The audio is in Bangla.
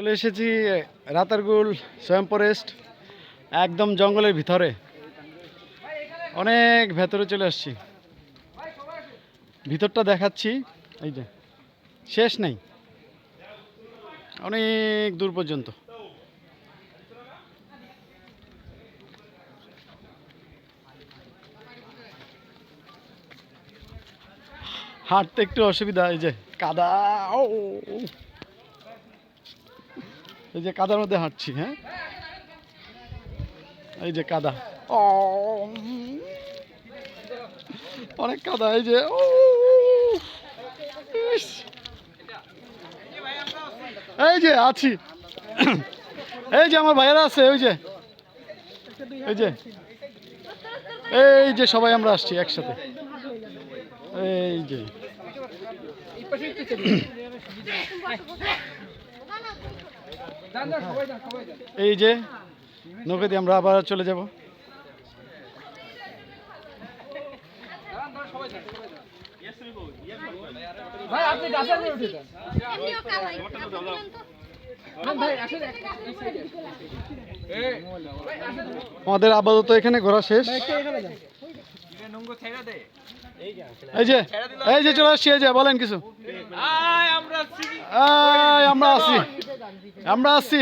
চলে এসেছি রাতারগুল স্বয়ং ফরেস্ট, একদম জঙ্গলের ভিতরে। অনেক ভেতরে চলে আসছি। ভিতরটা দেখাচ্ছি, এই যে, শেষ নেই। অনেক দূর পর্যন্ত। হাঁটতে একটু অসুবিধা, এই যে, কাদা, ও এই যে কাদার মধ্যে হাঁটছি হ্যাঁ? এই যে কাদা। ও অনেক কাদা, এই যে, ও এই যে, আছি। এই যে আমার ভাইয়েরা আছে, ওই যে। এই যে। এই যে সবাই আমরা আসছি একসাথে। এই যে। এই যে নৌকা দিয়ে আমরা আবার চলে যাব। ভাই আপনি আমাদের আপাতত এখানে ঘোরা শেষ। এই যে এই যে চলে আসছি এই যে বলেন কিছু। এই, আমরা আছি। আমরা আছি।